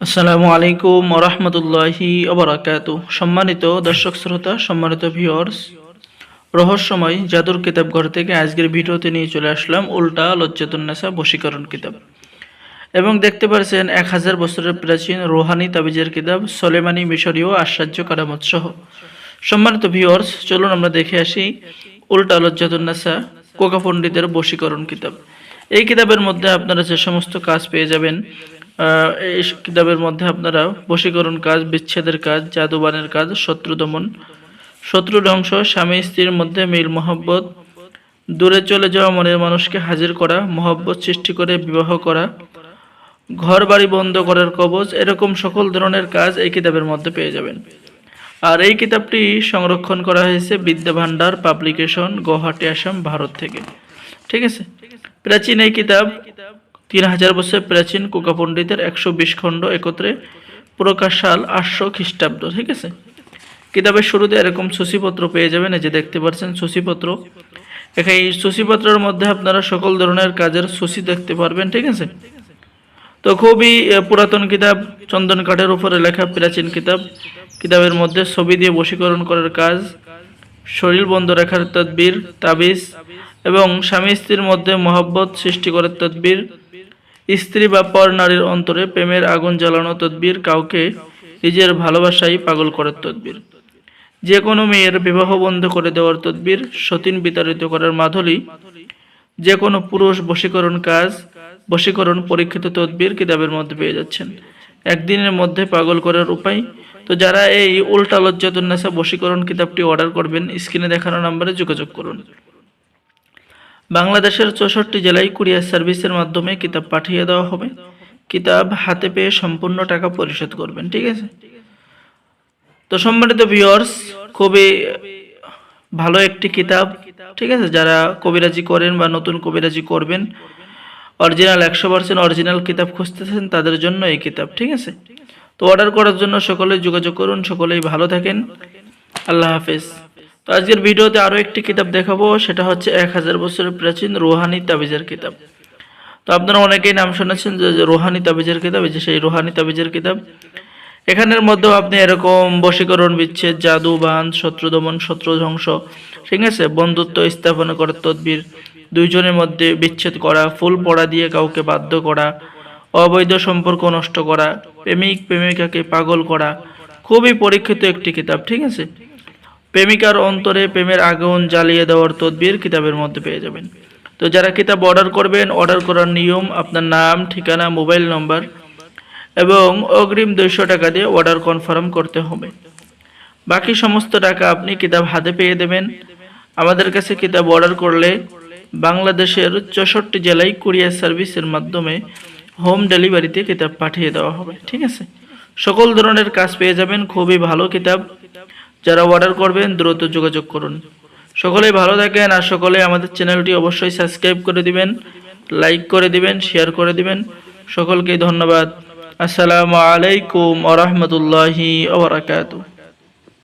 আসসালামু আলাইকুম ওরহমতুল্লাহি অবরাকাত সম্মানিত দর্শক শ্রোতা, সম্মানিত ভিউয়ার্স রহস্যময় জাদুর কিতাব ঘর থেকে আজকের ভিডিওতে নিয়ে চলে আসলাম উল্টা লজ্জাতুন্নেসা বশীকরণ কিতাব। এবং দেখতে পাচ্ছেন এক হাজার বছরের প্রাচীন রোহানি তাবিজের কিতাব সলেমানি, মিশরীয় আশ্চর্য কারামত সহ সম্মানিত ভিউয়ার্স চলুন আমরা দেখে আসি উল্টা লজ্জাতুন্নেসা কোকা পণ্ডিতের বশীকরণ কিতাব। এই কিতাবের মধ্যে আপনারা যে সমস্ত কাজ পেয়ে যাবেন এই কিতাবের মধ্যে আপনারা বশীকরণ কাজ, বিচ্ছেদের কাজ, জাদুবানের কাজ, শত্রু দমন, শত্রু ধ্বংস, স্বামী স্ত্রীর মধ্যে মিল মহব্বত, দূরে চলে যাওয়া মনের মানুষকে হাজির করা, মহব্বত সৃষ্টি করে বিবাহ করা ঘর বাড়ি বন্ধ করার কবজ এরকম সকল ধরনের কাজ এই কিতাবের মধ্যে পেয়ে যাবেন। আর এই কিতাবটি সংরক্ষণ করা হয়েছে বিদ্যা ভান্ডার পাবলিকেশন গৌহাটি আসাম, ভারত থেকে। ঠিক আছে? প্রাচীন এই কিতাব তিন হাজার বছর প্রাচীন কোকা পণ্ডিতের একশো বিশ খণ্ড একত্রে প্রকাশ সাল আটশো খ্রিস্টাব্দ, ঠিক আছে? কিতাবের শুরুতে এরকম সূচিপত্র পেয়ে যাবেন যে দেখতে পাচ্ছেন সূচিপত্র। এখানে এই সূচিপত্রের মধ্যে আপনারা সকল ধরনের কাজের সূচি দেখতে পারবেন, ঠিক আছে? তো খুবই পুরাতন কিতাব, চন্দন কাঠের উপরে লেখা প্রাচীন কিতাব। কিতাবের মধ্যে ছবি দিয়ে বশীকরণ করার কাজ, শরীর বন্ধ রাখার তদবির, তাবিজ এবং স্বামী স্ত্রীর মধ্যে মহব্বত সৃষ্টি করার তদবির স্ত্রী বা পর নারীর অন্তরে প্রেমের আগুন জ্বালানো তদবির কাউকে নিজের ভালোবাসায় পাগল করার তদবির। যে কোনো মেয়ের বিবাহ বন্ধ করে দেওয়ার তদবির সতীন বিতাড়িত করার মাধুলী যে কোনো পুরুষ বশীকরণ কাজ, বশীকরণ পরীক্ষিত তদবির কিতাবের মধ্যে পেয়ে যাচ্ছেন। একদিনের মধ্যে পাগল করার উপায়? তো যারা এই উল্টা লজ্জাতুন্নেসা বশীকরণ কিতাবটি অর্ডার করবেন, স্ক্রিনে দেখানো নাম্বারে যোগাযোগ করুন। বাংলাদেশের চৌষট্টি জেলায় কুরিয়ার সার্ভিসের মাধ্যমে কিতাব পাঠিয়ে দেওয়া হবে। কিতাব হাতে পেয়ে সম্পূর্ণ টাকা পরিশোধ করবেন, ঠিক আছে? তো সম্মানিত ভিওর্স খুবই ভালো একটি কিতাব, ঠিক আছে? যারা কবিরাজি করেন বা নতুন কবিরাজি করবেন, অরিজিনাল একশো পার্সেন্ট অরিজিনাল কিতাব খুঁজতেছেন, তাদের জন্য এই কিতাব, ঠিক আছে? তো অর্ডার করার জন্য সকলেই যোগাযোগ করুন, সকলেই ভালো থাকেন। আল্লাহ হাফেজ। তো আজকের ভিডিওতে আরও একটি কিতাব দেখাবো, সেটা হচ্ছে এক হাজার বছরের প্রাচীন রোহানি তাবিজের কিতাব। তো আপনারা অনেকেই নাম শুনেছেন যে রোহানি তাবিজের কিতাব, এই যে সেই রোহানি তাবিজের কিতাব। এখানের মধ্যেও আপনি এরকম বশীকরণ বিচ্ছেদ, জাদু বান শত্রু দমন, শত্রু ধ্বংস, ঠিক আছে? বন্ধুত্ব স্থাপন করার তদবির, দুইজনের মধ্যে বিচ্ছেদ করা, ফুল পড়া দিয়ে কাউকে বাধ্য করা, অবৈধ সম্পর্ক নষ্ট করা, প্রেমিক, প্রেমিকাকে পাগল করা, খুবই পরীক্ষিত একটি কিতাব, ঠিক আছে? প্রেমিকার অন্তরে প্রেমের আগুন জ্বালিয়ে দেওয়ার তদবির কিতাবের মধ্যে পেয়ে যাবেন। তো যারা কিতাব অর্ডার করবেন অর্ডার করার নিয়ম, আপনার নাম, ঠিকানা মোবাইল নম্বর এবং অগ্রিম দুইশো টাকা দিয়ে অর্ডার কনফার্ম করতে হবে। বাকি সমস্ত টাকা আপনি কিতাব হাতে পেয়ে দেবেন। আমাদের কাছে কিতাব অর্ডার করলে বাংলাদেশের চৌষট্টি জেলায় কুরিয়ার সার্ভিসের মাধ্যমে হোম ডেলিভারিতে কিতাব পাঠিয়ে দেওয়া হবে। ঠিক আছে? সকল ধরনের কাজ পেয়ে যাবেন। খুবই ভালো কিতাব। যারা অর্ডার করবেন, দ্রুত যোগাযোগ করুন। সকলেই ভালো থাকেন আর সকলে আমাদের চ্যানেলটি অবশ্যই সাবস্ক্রাইব করে দিবেন লাইক করে দিবেন শেয়ার করে দিবেন। সকলকে ধন্যবাদ। আসসালামু আলাইকুম আ ওবরাকাতু